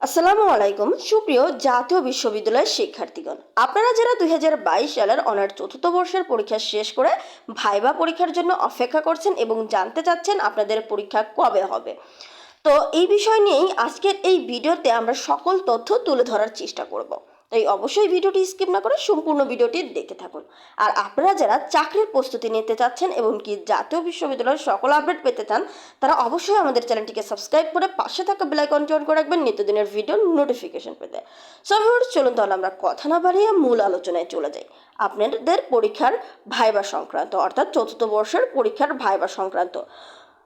আসসালামু আলাইকুম, সুপ্রিয় জাতীয় বিশ্ববিদ্যালয়ের শিক্ষার্থীগণ। আপনারা যারা দুই হাজার বাইশ সালের অনার চতুর্থ বর্ষের পরীক্ষা শেষ করে ভাইবা পরীক্ষার জন্য অপেক্ষা করছেন এবং জানতে চাচ্ছেন আপনাদের পরীক্ষা কবে হবে। তো এই বিষয় নিয়েই আজকের এই ভিডিওতে আমরা সকল তথ্য তুলে ধরার চেষ্টা করব। তাই অবশ্যই ভিডিওটি স্কিপ না করে সম্পূর্ণ ভিডিওটি দেখে থাকুন। আর আপনারা যারা চাকরির প্রস্তুতি নিতে চাচ্ছেন এবং কি জাতীয় বিশ্ববিদ্যালয়ের সকল আপডেট পেতে চান তারা অবশ্যই আমাদের চ্যানেলটিকে সাবস্ক্রাইব করে পাশে থাকা বেলাইকনটি অন করে রাখবেন নিত্যদিনের ভিডিও নোটিফিকেশন পেতে। সো ভিউয়ার্স, চলুন তাহলে আমরা কথা না বাড়িয়ে মূল আলোচনায় চলে যাই। আপনাদের পরীক্ষার ভাইবা সংক্রান্ত অর্থাৎ চতুর্থ বর্ষের পরীক্ষার ভাইবা সংক্রান্ত।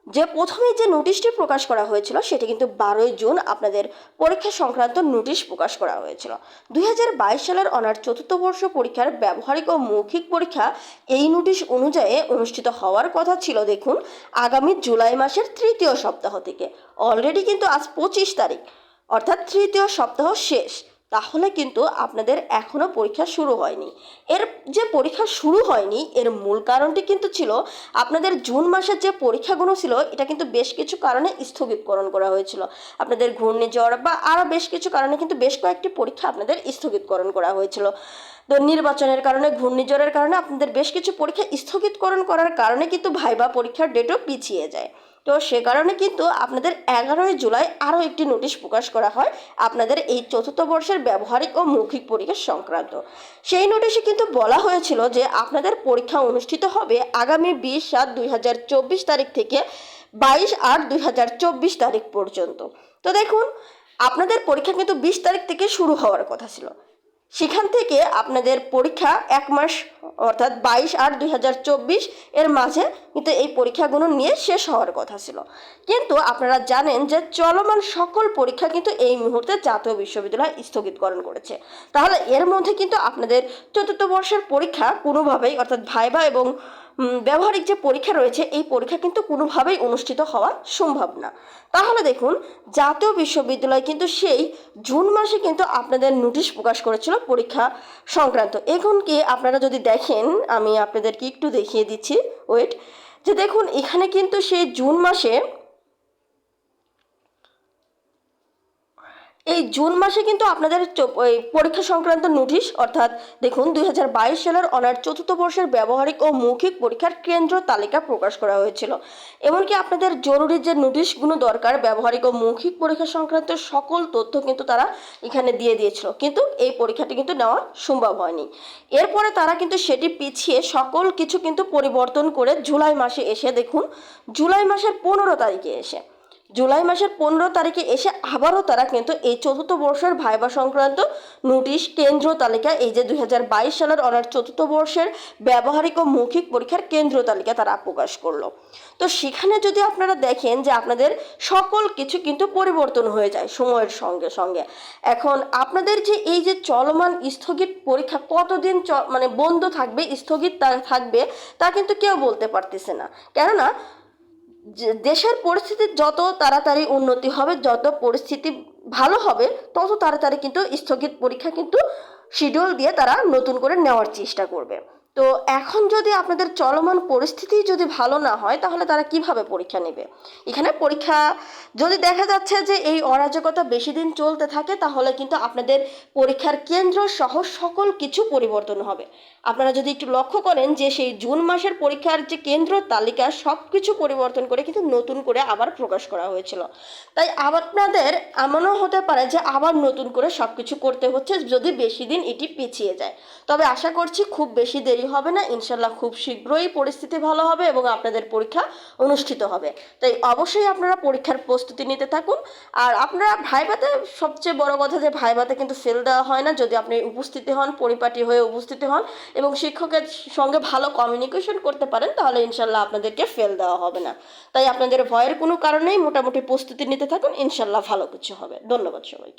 যে প্রথমে যে নোটিশটি প্রকাশ করা হয়েছিল, সেটি কিন্তু বারোই জুন আপনাদের পরীক্ষা সংক্রান্ত নোটিশ প্রকাশ করা হয়েছিল। দুই হাজার বাইশ সালের অনার চতুর্থ বর্ষ পরীক্ষার ব্যবহারিক ও মৌখিক পরীক্ষা এই নোটিশ অনুযায়ী অনুষ্ঠিত হওয়ার কথা ছিল দেখুন, আগামী জুলাই মাসের তৃতীয় সপ্তাহ থেকে। অলরেডি কিন্তু আজ পঁচিশ তারিখ, অর্থাৎ তৃতীয় সপ্তাহ শেষ। তাহলে কিন্তু আপনাদের এখনও পরীক্ষা শুরু হয়নি। এর যে পরীক্ষা শুরু হয়নি, এর মূল কারণটি কিন্তু ছিল আপনাদের জুন মাসের যে পরীক্ষাগুলো ছিল, এটা কিন্তু বেশ কিছু কারণে স্থগিতকরণ করা হয়েছিল। আপনাদের ঘূর্ণিঝড় বা আরও বেশ কিছু কারণে কিন্তু বেশ কয়েকটি পরীক্ষা আপনাদের স্থগিতকরণ করা হয়েছিল। তো নির্বাচনের কারণে, ঘূর্ণিঝড়ের কারণে আপনাদের বেশ কিছু পরীক্ষা স্থগিতকরণ করার কারণে কিন্তু ভাইবা পরীক্ষার ডেটও পিছিয়ে যায়। তো সে কারণে কিন্তু আপনাদের এগারোই জুলাই আরও একটি নোটিশ প্রকাশ করা হয় আপনাদের এই চতুর্থ বর্ষের ব্যবহারিক ও মৌখিক পরীক্ষা সংক্রান্ত। সেই নোটিশে কিন্তু বলা হয়েছিল যে আপনাদের পরীক্ষা অনুষ্ঠিত হবে আগামী বিশ সাত দুই তারিখ থেকে বাইশ আট দুই তারিখ পর্যন্ত। তো দেখুন, আপনাদের পরীক্ষা কিন্তু বিশ তারিখ থেকে শুরু হওয়ার কথা ছিল। সেখান থেকে আপনাদের পরীক্ষা এক মাস, অর্থাৎ বাইশ আট দুই এর মাঝে কিন্তু এই পরীক্ষাগুলো নিয়ে শেষ হওয়ার কথা ছিল। কিন্তু আপনারা জানেন যে চলমান সকল পরীক্ষা কিন্তু এই মুহূর্তে জাতীয় বিশ্ববিদ্যালয় স্থগিতকরণ করেছে। তাহলে এর মধ্যে কিন্তু আপনাদের চতুর্থ বর্ষের পরীক্ষা কোনোভাবেই, অর্থাৎ ভাইবা এবং ব্যবহারিক যে পরীক্ষা রয়েছে, এই পরীক্ষা কিন্তু কোনোভাবেই অনুষ্ঠিত হওয়া সম্ভব না। তাহলে দেখুন, জাতীয় বিশ্ববিদ্যালয় কিন্তু সেই জুন মাসে কিন্তু আপনাদের নোটিশ প্রকাশ করেছিল পরীক্ষা সংক্রান্ত। এখন কি আপনারা যদি দেখেন, আমি আপনাদেরকে একটু দেখিয়ে দিচ্ছি ওয়েট যে দেখুন, এখানে কিন্তু সেই জুন মাসে এই জুন মাসে কিন্তু আপনাদের পরীক্ষা সংক্রান্ত নোটিশ, অর্থাৎ দেখুন দুই হাজার বাইশ সালের অনার চতুর্থ বর্ষের ব্যবহারিক ও মৌখিক পরীক্ষার কেন্দ্র তালিকা প্রকাশ করা হয়েছিল। এমনকি আপনাদের জরুরি যে নোটিশগুলো দরকার, ব্যবহারিক ও মৌখিক পরীক্ষা সংক্রান্ত সকল তথ্য কিন্তু তারা এখানে দিয়ে দিয়েছিল। কিন্তু এই পরীক্ষাটি কিন্তু নেওয়া সম্ভব হয়নি। এরপরে তারা কিন্তু সেটি পিছিয়ে সকল কিছু কিন্তু পরিবর্তন করে জুলাই মাসে এসে দেখুন, জুলাই মাসের পনেরো তারিখে এসে জুলাই মাসের পনেরো তারিখে এসে আবারও তারা কিন্তু এই চতুর্থ বর্ষের ভাইবা সংক্রান্ত নোটিশ কেন্দ্র তালিকা, এই যে দু হাজার বাইশ সালের অনার চতুর্থ বর্ষের ব্যবহারিক ও মৌখিক পরীক্ষার কেন্দ্র তালিকা তারা প্রকাশ করল। তো সেখানে যদি আপনারা দেখেন যে আপনাদের সকল কিছু কিন্তু পরিবর্তন হয়ে যায় সময়ের সঙ্গে সঙ্গে। এখন আপনাদের যে এই যে চলমান স্থগিত পরীক্ষা কতদিন মানে বন্ধ থাকবে, স্থগিত থাকবে তা কিন্তু কেউ বলতে পারতেছে না। কেননা দেশের পরিস্থিতি যত তাড়াতাড়ি উন্নতি হবে, যত পরিস্থিতি ভালো হবে, তত তাড়াতাড়ি কিন্তু স্থগিত পরীক্ষা কিন্তু শিডিউল দিয়ে তারা নতুন করে নেওয়ার চেষ্টা করবে। তো এখন যদি আপনাদের চলমান পরিস্থিতি যদি ভালো না হয়, তাহলে তারা কীভাবে পরীক্ষা নেবে? এখানে পরীক্ষা যদি দেখা যাচ্ছে যে এই অরাজকতা বেশি দিন চলতে থাকে, তাহলে কিন্তু আপনাদের পরীক্ষার কেন্দ্র সহ সকল কিছু পরিবর্তন হবে। আপনারা যদি একটু লক্ষ্য করেন যে সেই জুন মাসের পরীক্ষার যে কেন্দ্র তালিকা সব কিছু পরিবর্তন করে কিন্তু নতুন করে আবার প্রকাশ করা হয়েছিল। তাই আবার আপনাদের এমনও হতে পারে যে আবার নতুন করে সব কিছু করতে হচ্ছে যদি বেশি দিন এটি পিছিয়ে যায়। তবে আশা করছি খুব বেশি দেরি হবে না, ইনশাল্লাহ খুব শীঘ্রই পরিস্থিতি ভালো হবে এবং আপনাদের পরীক্ষা অনুষ্ঠিত হবে। তাই অবশ্যই আপনারা পরীক্ষার প্রস্তুতি নিতে থাকুন। আর আপনারা ভাইভাতে, সবচেয়ে বড় কথা যে ভাইভাতে কিন্তু ফেল দেওয়া হয় না, যদি আপনি উপস্থিতি হন, পরিপাটি হয়ে উপস্থিতি হন এবং শিক্ষকের সঙ্গে ভালো কমিউনিকেশন করতে পারেন, তাহলে ইনশাল্লাহ আপনাদেরকে ফেল দেওয়া হবে না। তাই আপনাদের ভয়ের কোনো কারণেই মোটামুটি প্রস্তুতি নিতে থাকুন, ইনশাল্লাহ ভালো কিছু হবে। ধন্যবাদ সবাইকে।